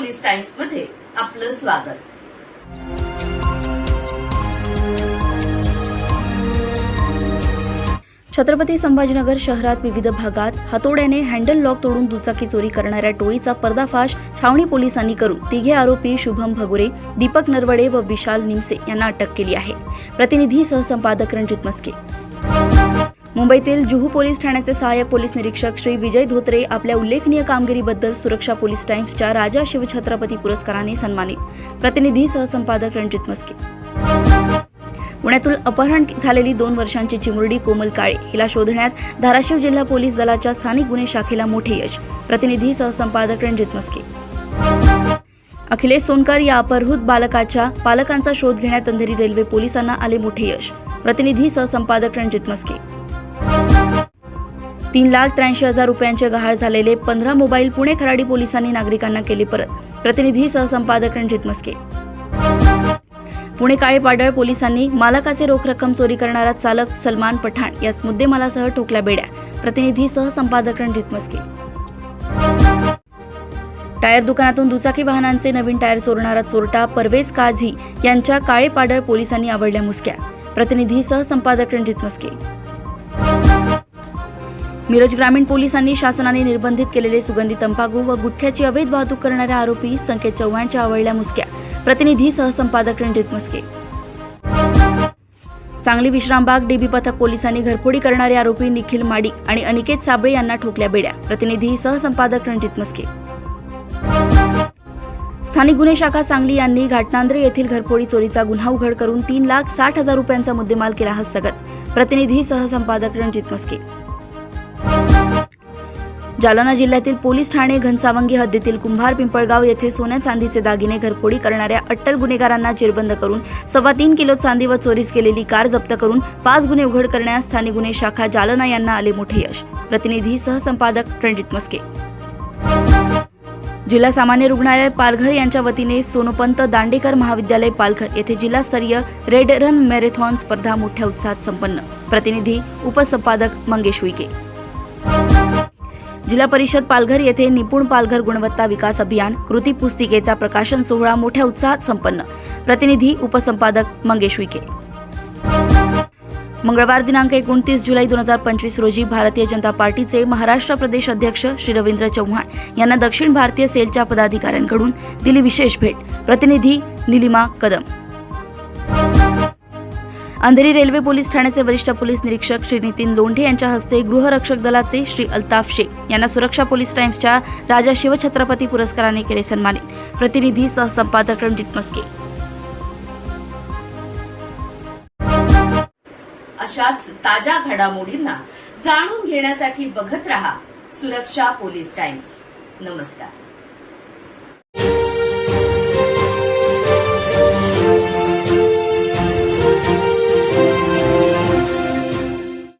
टाइम्समध्ये आपलं स्वागत. छत्रपती संभाजीनगर शहरात विविध भागात हातोड्याने हँडल लॉक तोडून दुचाकी चोरी करणाऱ्या टोळीचा पर्दाफाश छावणी पोलिसांनी करून तिघे आरोपी शुभम भगुरे दीपक नरवडे व विशाल निमसे यांना अटक केली आहे. प्रतिनिधी सहसंपादक रणजित मस्के. मुंबईतील जुहू पोलीस ठाण्याचे सहाय्यक पोलीस निरीक्षक श्री विजय धोत्रे आपल्या उल्लेखनीय कामगिरीबद्दल सुरक्षा पोलीस टाइम्सच्या राजा शिवछत्रपती पुरस्काराने सन्मानित. प्रतिनिधी सहसंपादक रणजित मस्के. पुण्यातून अपहरण झालेली दोन वर्षांची चिमुरडी कोमल काळे हिला शोधण्यात धाराशिव जिल्हा पोलीस दलाच्या स्थानिक गुन्हे शाखेला मोठे यश. प्रतिनिधी सहसंपादक रणजित मस्के. अखिलेश सोनकर या अपहृत बालकाच्या पालकांचा शोध घेण्यात अंधेरी रेल्वे पोलिसांना आले मोठे यश. प्रतिनिधी सहसंपादक रणजित मस्के. तीन लाख त्र्याऐंशी हजार रुपयांचे गहाळ झालेले पंधरा मोबाईल पुणे खराडी पोलिसांनी नागरिकांना केले परत. प्रतिनिधी सहसंपादक रणजित मस्के. पुणे काळेपाडळ पोलिसांनी मालकाचे रोख रक्कम चोरी करणारा चालक सलमान पठाण याच मुद्देमालासह ठोकल्या बेड्या. प्रतिनिधी सहसंपादक रणजित मस्के. टायर दुकानातून दुचाकी वाहनांचे नवीन टायर चोरणारा चोरटा परवेज काझी यांच्या काळेपाडळ पोलिसांनी आवडल्या मुसक्या. प्रतिनिधी सहसंपादक रणजित मस्के. मिरज ग्रामीण पोलिसांनी शासनाने निर्बंधित केलेले सुगंधी तंबाखू व गुटख्याची अवैध वाहतूक करणाऱ्या आरोपी संकेत चव्हाणच्या आवडल्या मुसक्या. प्रतिनिधी सहसंपादक रणजित मस्के. सांगली विश्रामबाग डीबी पथक पोलिसांनी घरफोडी करणारे आरोपी निखिल माडी आणि अनिकेत साबळे यांना ठोकल्या बेड्या. प्रतिनिधी सहसंपादक रणजित मस्के. स्थानिक गुन्हे शाखा सांगली यांनी घाटनांद्रे येथील घरफोडी चोरीचा गुन्हा उघड करून तीन लाख साठ हजार रुपयांचा मुद्देमाल केला हस्तगत. प्रतिनिधी सहसंपादक रणजित मस्के. जालना जिल्ह्यातील पोलीस ठाणे घनसावंगी हद्दीतील कुंभार पिंपळगाव येथे सोन्या चांदीचे दागिने घरफोडी करणाऱ्या अट्टल गुन्हेगारांना जेरबंद करून सव्वा तीन किलो चांदी व चोरीस केलेली कार जप्त करून पाच गुन्हे उघड करण्यास स्थानिक गुन्हे शाखा जालना यांना आले मोठे यश. प्रतिनिधी सहसंपादक रणजित मस्के. जिल्हा सामान्य रुग्णालय पालघर यांच्या वतीने सोनोपंत दांडेकर महाविद्यालय पालघर येथे जिल्हास्तरीय रेड रन मॅरेथॉन स्पर्धा मोठ्या उत्साहात संपन्न. प्रतिनिधी उपसंपादक मंगेश उईके जिल्हा परिषद पालघर येथे निपुण पालघर गुणवत्ता विकास अभियान कृती पुस्तिकेचा प्रकाशन सोहळा मोठ्या उत्साहात संपन्न. प्रतिनिधी उपसंपादक मंगेश विके मंगळवार दिनांक एकोणतीस जुलै दोन हजार पंचवीस रोजी भारतीय जनता पार्टीचे महाराष्ट्र प्रदेश अध्यक्ष श्री रवींद्र चव्हाण यांना दक्षिण भारतीय सेलच्या पदाधिकाऱ्यांकडून दिली विशेष भेट. प्रतिनिधी निलिमा कदम. अंधेरी रेल्वे पोलीस ठाण्याचे वरिष्ठ पोलीस निरीक्षक श्री नितीन लोंढे यांच्या हस्ते गृहरक्षक दलाचे श्री अल्ताफ शेख यांना सुरक्षा पोलीस टाइम्सच्या राजा शिवछत्रपती पुरस्काराने केले सन्मानित. प्रतिनिधी सहसंपादक रणजित मस्के. अशाच ताज्या घडामोडींना जाणून घेण्यासाठी बघत रहा सुरक्षा पोलीस टाइम्स. नमस्कार.